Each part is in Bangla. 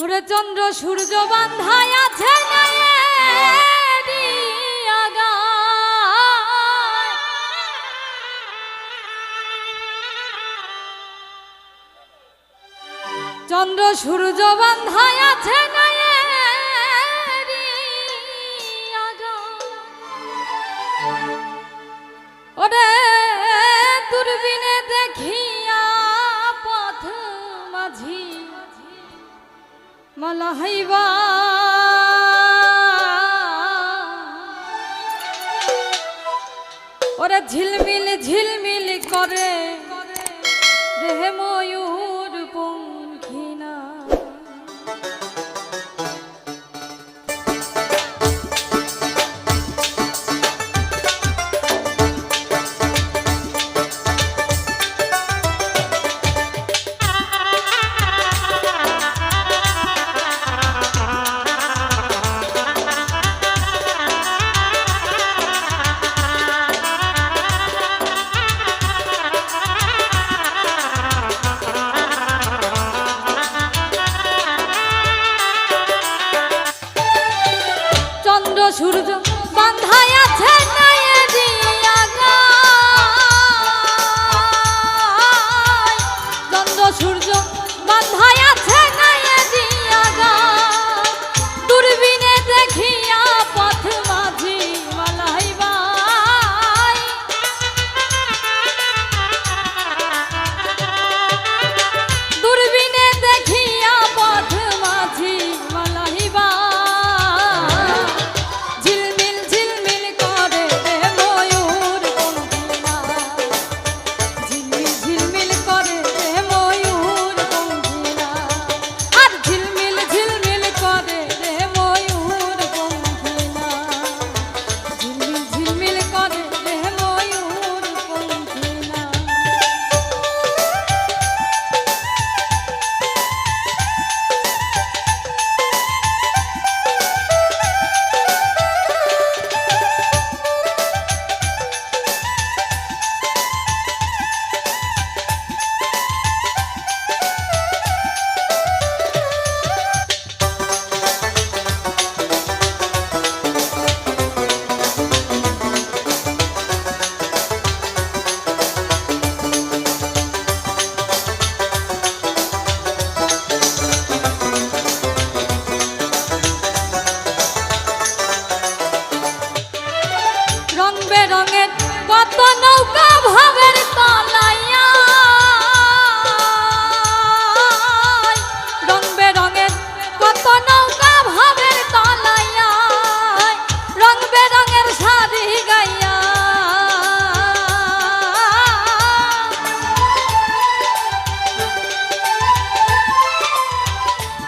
সূর্যচন্দ্র চন্দ্র সূর্য বান্ধায় আছে চন্দ্র সূর্য বান্ধায় আছে না চাহাইবা ওরা ঝিলমিল ঝিলমিল করে।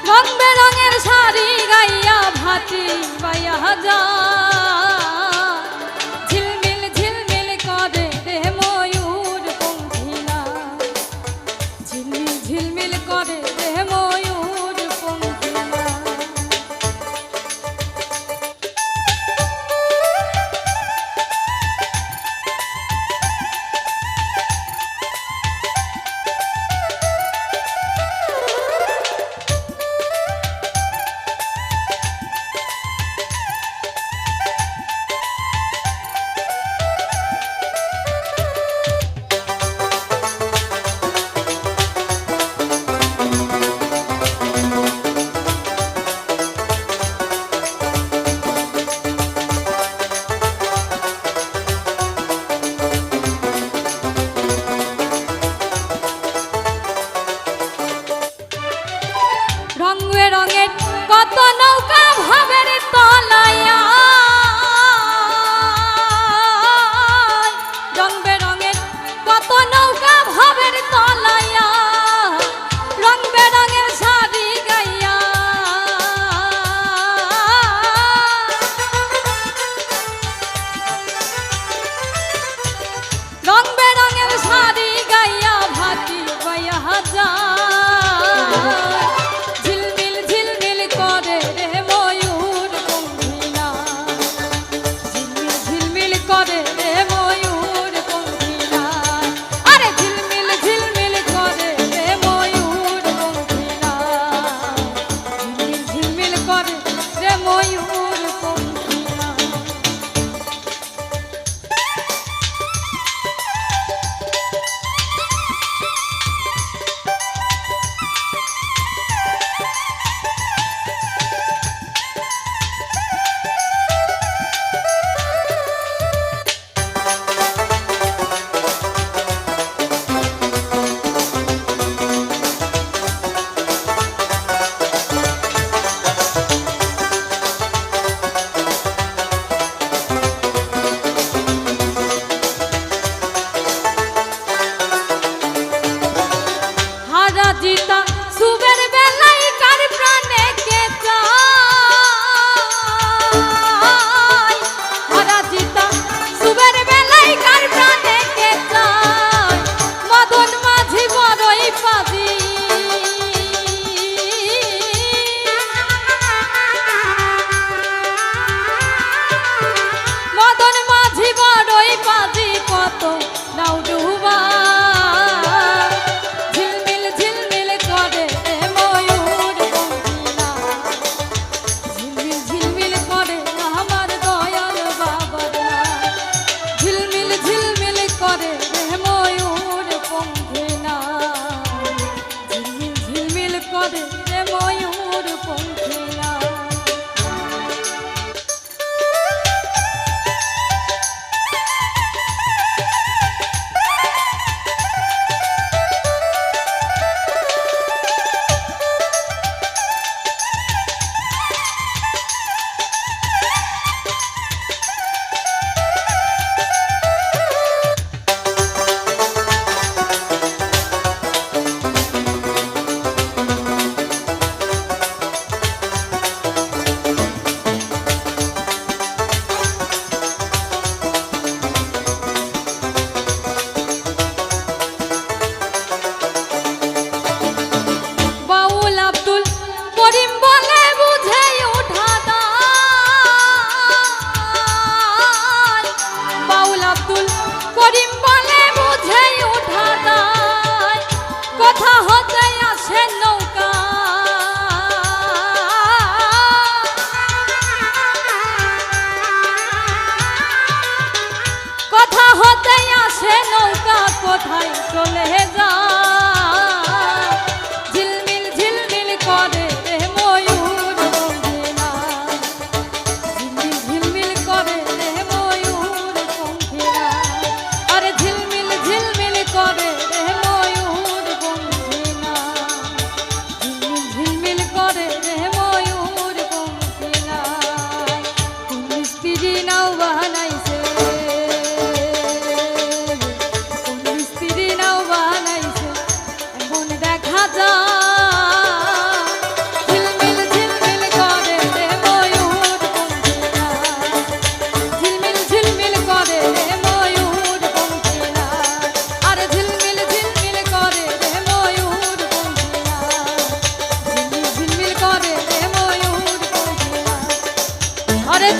रंग बेरंगेर साड़ी गैया भाती बया जा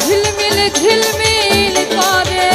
ঝিলমিল ঝিলমিল করে।